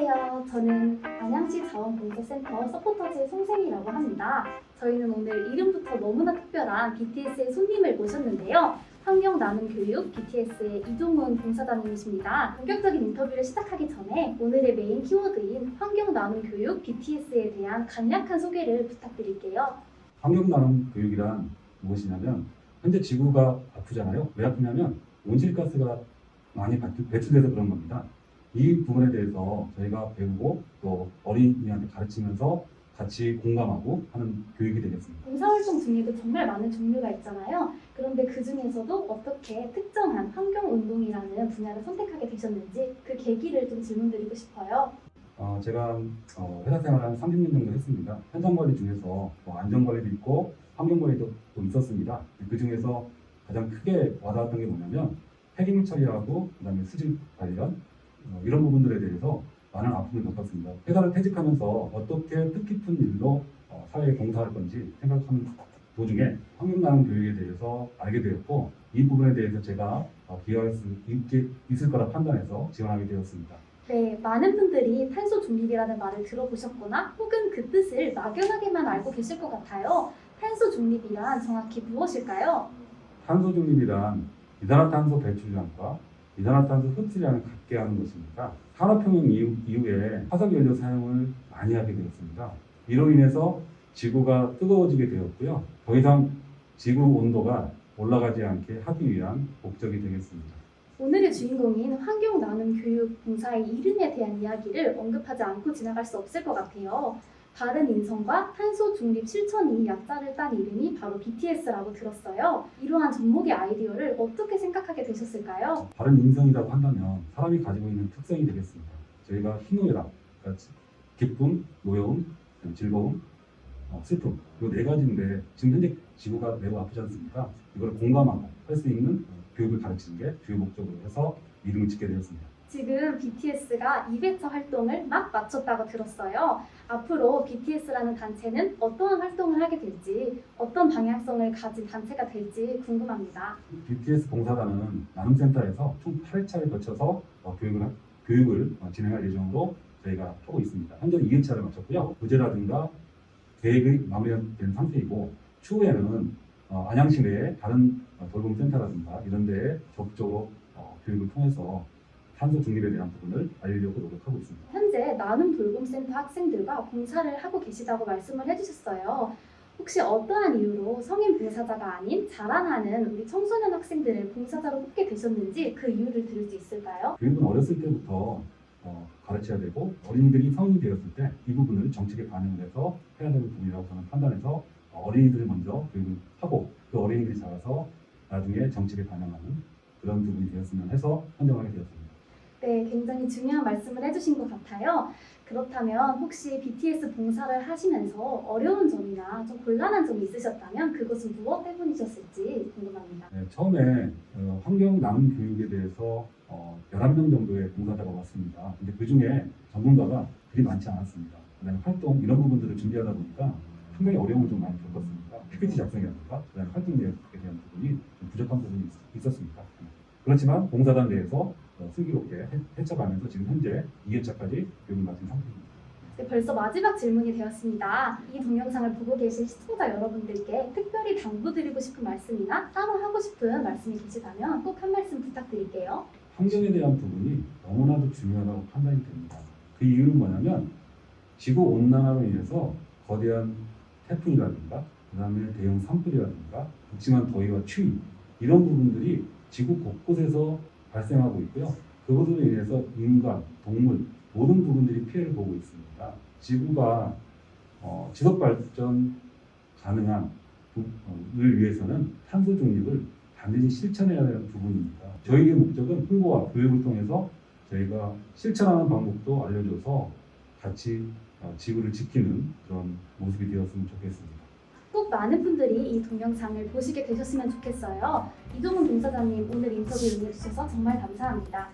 안녕하세요. 저는 안양시 자원봉사센터 서포터즈의 송생이라고 합니다. 저희는 오늘 이름부터 너무나 특별한 BTS의 손님을 모셨는데요. 환경 나눔 교육 BTS의 이종훈 봉사자님이십니다. 본격적인 인터뷰를 시작하기 전에 오늘의 메인 키워드인 환경 나눔 교육 BTS에 대한 간략한 소개를 부탁드릴게요. 환경 나눔 교육이란 무엇이냐면 현재 지구가 아프잖아요. 왜 아프냐면 온실가스가 많이 발- 배출돼서 그런 겁니다. 이 부분에 대해서 저희가 배우고 또 어린이한테 가르치면서 같이 공감하고 하는 교육이 되겠습니다. 봉사활동 중에도 정말 많은 종류가 있잖아요. 그런데 그 중에서도 어떻게 특정한 환경운동이라는 분야를 선택하게 되셨는지 그 계기를 좀 질문드리고 싶어요. 어, 제가 어, 회사 생활 한 30년 정도 했습니다. 현장 관리 중에서 뭐 안전 관리도 있고 환경 관리도 또 있었습니다. 그 중에서 가장 크게 와닿았던 게 뭐냐면 폐기물 처리하고 그다음에 수질 관련 어, 이런 부분들에 대해서 많은 아픔을 겪었습니다. 회사를 퇴직하면서 어떻게 뜻깊은 일로 어, 사회에 봉사할 건지 생각하는 도중에 환경나눔 교육에 대해서 알게 되었고 이 부분에 대해서 제가 어, 기여할 수 있게 있을 거라 판단해서 지원하게 되었습니다. 네, 많은 분들이 탄소 중립이라는 말을 들어보셨거나 혹은 그 뜻을 막연하게만 알고 계실 것 같아요. 탄소 중립이란 정확히 무엇일까요? 탄소 중립이란 이산화탄소 배출량과 이산화탄소 흡수량을 같게 하는 것입니다. 산업혁명 이후, 이후에 화석연료 사용을 많이 하게 되었습니다. 이로 인해서 지구가 뜨거워지게 되었고요. 더 이상 지구 온도가 올라가지 않게 하기 위한 목적이 되겠습니다. 오늘의 주인공인 환경 나눔 교육 봉사의 이름에 대한 이야기를 언급하지 않고 지나갈 수 없을 것 같아요. 바른 인성과 탄소 중립 실천이 약자를 딴 이름이 바로 BTS라고 들었어요. 이러한 전목의 아이디어를 어떻게 생각하게 되셨을까요? 다른 인성이라고 한다면 사람이 가지고 있는 특성이 되겠습니다. 저희가 희노애락, 그러니까 기쁨, 노여움, 즐거움, 어, 슬픔 이 네 가지인데 지금 현재 지구가 매우 아프지 않습니까? 이걸 공감하고 할 수 있는 교육을 가르치는 게 주요 목적으로 해서 이름을 짓게 되었습니다. 지금 BTS가 2회차 활동을 막 마쳤다고 들었어요. 앞으로 BTS라는 단체는 어떠한 활동을 하게 될지, 어떤 방향성을 가진 단체가 될지 궁금합니다. BTS 봉사단은 나눔센터에서 총 8회차를 거쳐서 어, 교육을 하- 교육을 어, 진행할 예정으로 저희가 하고 있습니다. 현재 2회차를 마쳤고요. 부재라든가 계획이 마무리된 상태이고 추후에는 어, 안양시 내에 다른 어, 돌봄센터라든가 이런 데에 적극적으로 어, 교육을 통해서 탄소 중립에 대한 부분을 알리려고 노력하고 있습니다. 현재 나눔 돌봄센터 학생들과 봉사를 하고 계시다고 말씀을 해주셨어요. 혹시 어떠한 이유로 성인 봉사자가 아닌 자라나는 우리 청소년 학생들을 봉사자로 뽑게 되셨는지 그 이유를 들을 수 있을까요? 교육은 어렸을 때부터 어, 가르쳐야 되고 어린이들이 성인이 되었을 때 이 부분을 정책에 반영을 해서 해야 되는 부분이라고 저는 판단해서 어, 어린이들을 먼저 교육을 하고 그 어린이들이 자라서 나중에 정책에 반영하는 그런 부분이 되었으면 해서 선정하게 되었습니다. 네, 굉장히 중요한 말씀을 해주신 것 같아요. 그렇다면 혹시 BTS 봉사를 하시면서 어려운 점이나 좀 곤란한 점이 있으셨다면 그것은 무엇 때문이셨을지 궁금합니다. 네, 처음에 어, 환경 나눔 교육에 대해서 어, 11명 정도의 봉사자가 왔습니다. 근데 그 중에 전문가가 그리 많지 않았습니다. 그다음에 활동 이런 부분들을 준비하다 보니까 상당히 어려움을 좀 많이 겪었습니다. PPT 작성이라든가 그다음에 활동 계획에 대한 부분이 좀 부족한 부분이 있- 있었습니다. 그렇지만 봉사단 내에서 어, 슬기롭게 해- 헤쳐가면서 지금 현재 2회차까지 교육을 마친 상태입니다. 네, 벌써 마지막 질문이 되었습니다. 이 동영상을 보고 계신 시청자 여러분들께 특별히 당부드리고 싶은 말씀이나 따로 하고 싶은 말씀이 계시다면 꼭 한 말씀 부탁드릴게요. 환경에 대한 부분이 너무나도 중요하다고 판단이 됩니다. 그 이유는 뭐냐면 지구 온난화로 인해서 거대한 태풍이라든가 그다음에 대형 산불이라든가 극심한 더위와 추위 이런 부분들이 지구 곳곳에서 발생하고 있고요. 그것으로 인해서 인간, 동물 모든 부분들이 피해를 보고 있습니다. 지구가 어, 지속 발전 가능한 을 위해서는 탄소 중립을 반드시 실천해야 하는 부분입니다. 저희의 목적은 홍보와 교육을 통해서 저희가 실천하는 방법도 알려줘서 같이 어, 지구를 지키는 그런 모습이 되었으면 좋겠습니다. 꼭 많은 분들이 이 동영상을 보시게 되셨으면 좋겠어요. 이동훈 봉사자님 오늘 인터뷰 응해주셔서 정말 감사합니다.